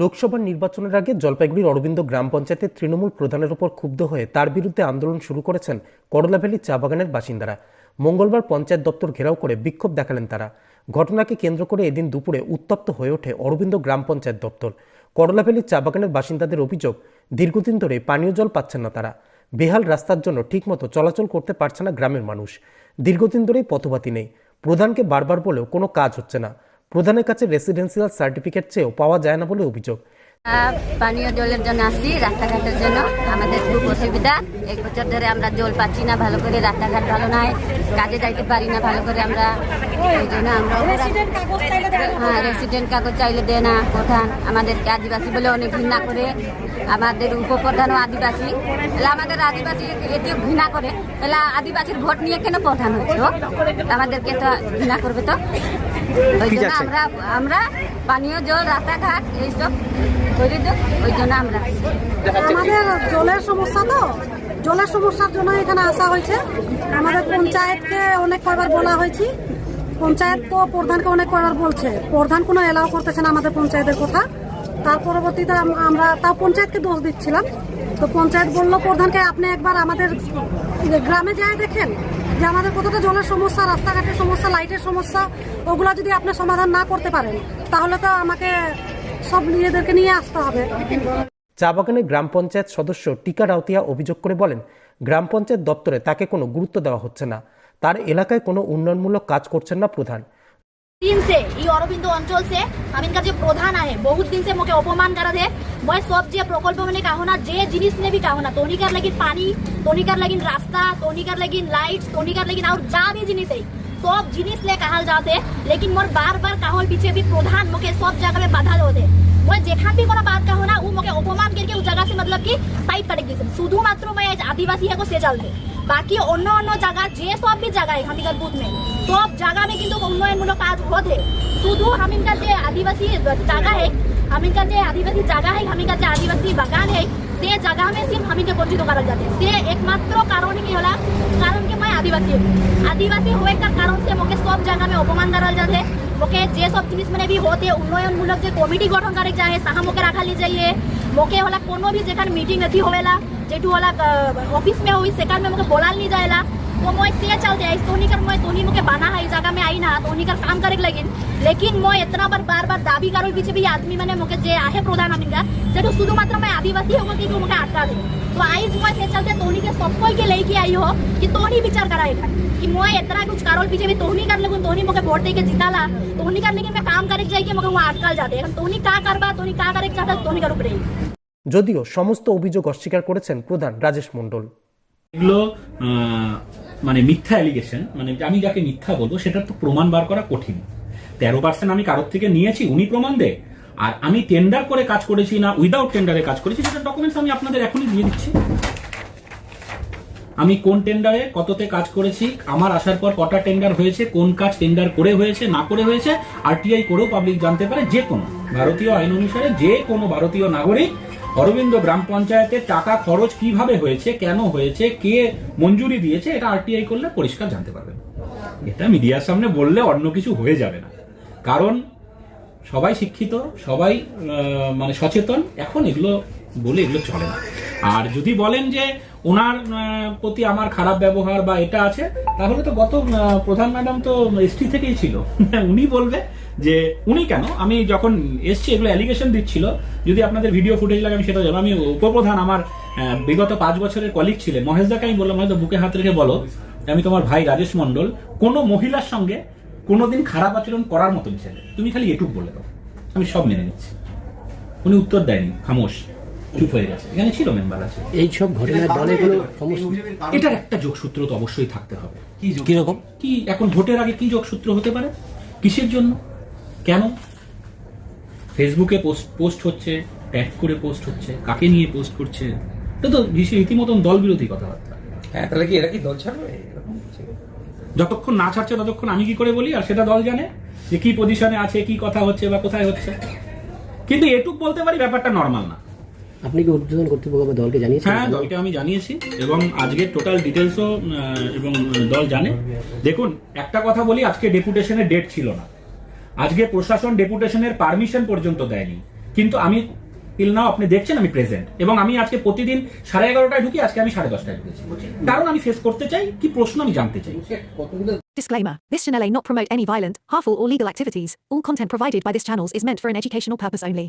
লোকসভা নির্বাচনের আগে জলপাইগুড়ির অরবিন্দ গ্রাম পঞ্চায়েতের তৃণমূল প্রধানের উপর ক্ষুব্ধ হয়ে তার বিরুদ্ধে আন্দোলন শুরু করেছেন করলাভ্যালি চা বাগানের বাসিন্দারা। মঙ্গলবার পঞ্চায়েত দপ্তর ঘেরাও করে বিক্ষোভ দেখালেন তারা। ঘটনাকে কেন্দ্র করে এদিন দুপুরে উত্তপ্ত হয়ে ওঠে অরবিন্দ গ্রাম পঞ্চায়েত দপ্তর। করলাভ্যালি চা বাগানের বাসিন্দাদের অভিযোগ, দীর্ঘদিন ধরে পানীয় জল পাচ্ছেন না তারা। বেহাল রাস্তার জন্য ঠিকমতো চলাচল করতে পারছে না গ্রামের মানুষ। দীর্ঘদিন ধরেই পথবাতি নেই। প্রধানকে বারবার বলেও কোনো কাজ হচ্ছে না। প্রধানের কাছে রেসিডেন্সিয়াল সার্টিফিকেট চেয়েও পাওয়া যায় না বলে অভিযোগ। পানীয় জলের জন্য আসছি রাস্তাঘাটের জন্য। আমাদের খুব অসুবিধা। এক বছর ধরে আমরা জল পাচ্ছি না ভালো করে রাস্তাঘাট ভালো নয় কাজে যাইতে পারি না ভালো করে আমরা। এই জন্য আমরা হ্যাঁ রেসিডেন্ট কাগজ চাইলে দেয় না প্রধান। আমাদেরকে আদিবাসী বলে অনেক ঘৃণা করে। আমাদের উপপ্রধানও আদিবাসী। তাহলে আমাদের আদিবাসী এতে ঘৃণা করে। তাহলে আদিবাসীর ভোট নিয়ে কেন প্রধান হচ্ছে আমাদেরকে তো ঘৃণা করবে তো। ওই জন্য আমরা আমরা পানীয় জল রাস্তাঘাট এইসব করে তো ওই জন্য আমরা আমাদের জলের সমস্যা তো? জলের সমস্যার জন্য এখানে আসা হয়েছে। আমাদের পঞ্চায়েতকে অনেক কয়বার বলা হয়েছে। পঞ্চায়েত তো প্রধানকে অনেক কয়বার বলছে। প্রধান কোনো এলাও করতেছে না আমাদের পঞ্চায়েতের কথা। তার পরবর্তীতে আম- আমরা তাও পঞ্চায়েতকে দোষ দিচ্ছিলাম। তো পঞ্চায়েত বলল প্রধানকে আপনি একবার আমাদের গ্রামে যায় দেখেন। যে আমাদের কতটা জলের সমস্যা, রাস্তাঘাটের সমস্যা, লাইটের সমস্যা, ওগুলো যদি আপনি সমাধান না করতে পারেন, তাহলে তো আমাকে সব নিজেদেরকে নিয়ে আসতে হবে। চা বাগানের গ্রাম পঞ্চায়েত সদস্য টিকা রাউতিয়া অভিযোগ করে বলেন, গ্রাম পঞ্চায়েত দপ্তরে তাকে কোনো গুরুত্ব দেওয়া হচ্ছে না। তার এলাকায় কোনো উন্নয়নমূলক কাজ করছেন না প্রধান। दिन से ये अरविंदो अंचल से हम इनका जो प्रधान है बहुत दिन से मुझे अपमान करा थे मैं सब जे प्रकल्प मैंने कहो ना जे जिनिस ने भी कहो ना तोनिकार लगी पानी तोनिकार लगी रास्ता तोनिकार लगी लाइट तोनिकार लगी और जा भी जिनिस है सब जिनिस ले कहल जाते लेकिन मोर बार बार कहल पीछे भी प्रधान मुझे सब जगह में बाधा होते मैं जेखान भी कोनो बात कहो ना वो मुझे अपमान करके उस जगह से मतलब की साइड कर दी शुदुम्र मैं आदिवासी है को से चलते बाकी अन्य अन्य जगह जे सब भी जगह है हमीकर बूथ में सब जगह में क्योंकि उन्नयनमूलक काज होते है शुद्ध हमीकर जो आदिवासी जगह है हमीकर जो आदिवासी जगह है हमीकर जो आदिवासी बागान है से जगह में सिर्फ हमी के वंचित करल जाते से एकमात्र कारण की होला कारण के मैं आदिवासी आदिवासी हुए का कारण से मुके सब जगह में अपमान करल जाते मुके जे सब जिनिस मैंने भी होते उन्नयनमूलक जो कमिटी गठन करे जाए सहा मुके रखा ली जाइए मुके होला कोनो भी जेखन मीटिंग अथी होवेला ऑफ़िस में हुई સેકન્ડ મેં मुझे बोला नहीं જાયેલા तो मैं इसलिए चल जाए तोनी कर मैं तोनी मुझे बाना है जगह में आई ना, तोनी कर काम करे लगिन। लेकिन मैं इतना बार बार बार दाबी करो पीछे भी आदमी मैंने मुझे जे आहे प्रधान हमिंगा से तो शुद्ध मात्र मैं आदिवासी होगा कि मुझे आटका दे। तो आई मैं से चलते तोनी के सबको के लेके आई हो, कि तोनी विचार करा एक कि मैं इतना कुछ करो पीछे भी तोनी कर लेकिन तोनी मुझे वोट दे के जीता ला तोनी कर लेकिन मैं काम करे जाए कि मुके वहाँ अटकल जाते। तोनी का करवा तोनी का करे चाहता तोनी कर उपरे যদিও সমস্ত অভিযোগ অস্বীকার করেছেন প্রধান রাজেশ মণ্ডল। এগুলো মানে মিথ্যা অ্যালিগেশন মানে আমি যাকে মিথ্যা বলব সেটার তো প্রমাণ বার করা কঠিন। তেরো পার্সেন্ট আমি কারোর থেকে নিয়েছি, উনি প্রমাণ দেয়। আর আমি টেন্ডার করে কাজ করেছি না উইদাউট টেন্ডারে কাজ করেছি, সেটা ডকুমেন্টস আমি আপনাদের এখনই দিয়ে দিচ্ছি। আমি কোন টেন্ডারে কততে কাজ করেছি, আমার আসার পর কটা টেন্ডার হয়েছে, কোন কাজ টেন্ডার করে হয়েছে, না করে হয়েছে আরটিআই করেও পাবলিক জানতে পারে যে কোনো। ভারতীয় আইন অনুসারে যে কোনো ভারতীয় নাগরিক অরবিন্দ গ্রাম পঞ্চায়েতে টাকা খরচ কীভাবে হয়েছে, কেন হয়েছে, কে মঞ্জুরি দিয়েছে, এটা আরটিআই করলে পরিষ্কার জানতে পারবেন এটা মিডিয়ার সামনে বললে অন্য কিছু হয়ে যাবে না। কারণ সবাই শিক্ষিত, সবাই মানে সচেতন, এখন এগুলো বলে এগুলো চলে না। আর যদি বলেন যে ওনার প্রতি আমার খারাপ ব্যবহার বা এটা আছে, তাহলে তো গত প্রধান ম্যাডাম তো এসটি থেকেই ছিল। উনি বলবে যে, উনি কেন? আমি যখন এসছি, এগুলো অ্যালিগেশন দিচ্ছিল। যদি আপনাদের ভিডিও ফুটেজ লাগে, আমি সেটা জানো আমি উপপ্রধান, আমার বিগত পাঁচ বছরের কলিগ ছিলেন। মহেশ দাকে আমি বললাম হয়তো বুকে হাত রেখে বলো। আমি তোমার ভাই রাজেশ মন্ডল কোনো মহিলার সঙ্গে কোনোদিন খারাপ আচরণ করার মতন ছেলে। তুমি খালি এটুক বলে দাও। আমি সব মেনে নিচ্ছি। উনি উত্তর দেয়নি, খামোশ। চুপ হয়ে গেছে। এখানে ছিল মেম্বার আছে। এই সব ঘটনায় দলে কোনো এটার একটা যোগসূত্র তো অবশ্যই থাকতে হবে। কীরকম? কি? এখন ভোটের আগে কি যোগসূত্র হতে পারে? কিসের জন্য? কেন? ফেসবুকে পোস্ট পোস্ট হচ্ছে ট্যাগ করে পোস্ট হচ্ছে কাকে নিয়ে পোস্ট করছে? এটা তো রীতিমতন দল বিরোধী কথাবার্তা। হ্যাঁ তাহলে কি এরা কি দল ছাড়বে? এরকম যতক্ষণ না ছাড়ছে ততক্ষণ আমি কি করে বলি? আর সেটা দল জানে যে কি পজিশনে আছে কি কথা হচ্ছে বা কোথায় হচ্ছে। কিন্তু এটুক বলতে পারি ব্যাপারটা নর্মাল না। আপনি কি উদ্বোধন কর্তৃপক্ষ বা দলকে জানিয়েছেন? হ্যাঁ দলকে আমি জানিয়েছি এবং আজকে টোটাল ডিটেলসও এবং দল জানে। দেখুন একটা কথা বলি আজকে ডেপুটেশনের ডেট ছিল না। আজকে প্রশাসন ডেপুটেশনের পারমিশন পর্যন্ত দেয়নি। কিন্তু আমি টিল নাও আপনি দেখছেন আমি প্রেজেন্ট এবং আমি আজকে প্রতিদিন সাড়ে এগারোটায় ঢুকি আজকে আমি সাড়ে দশটায় ঢুকেছি। কারণ আমি ফেস করতে চাই কি প্রশ্ন আমি জানতে চাই। Disclaimer This channel may not promote any violent, harmful, or legal activities. All content provided by this channel is meant for an educational purpose only.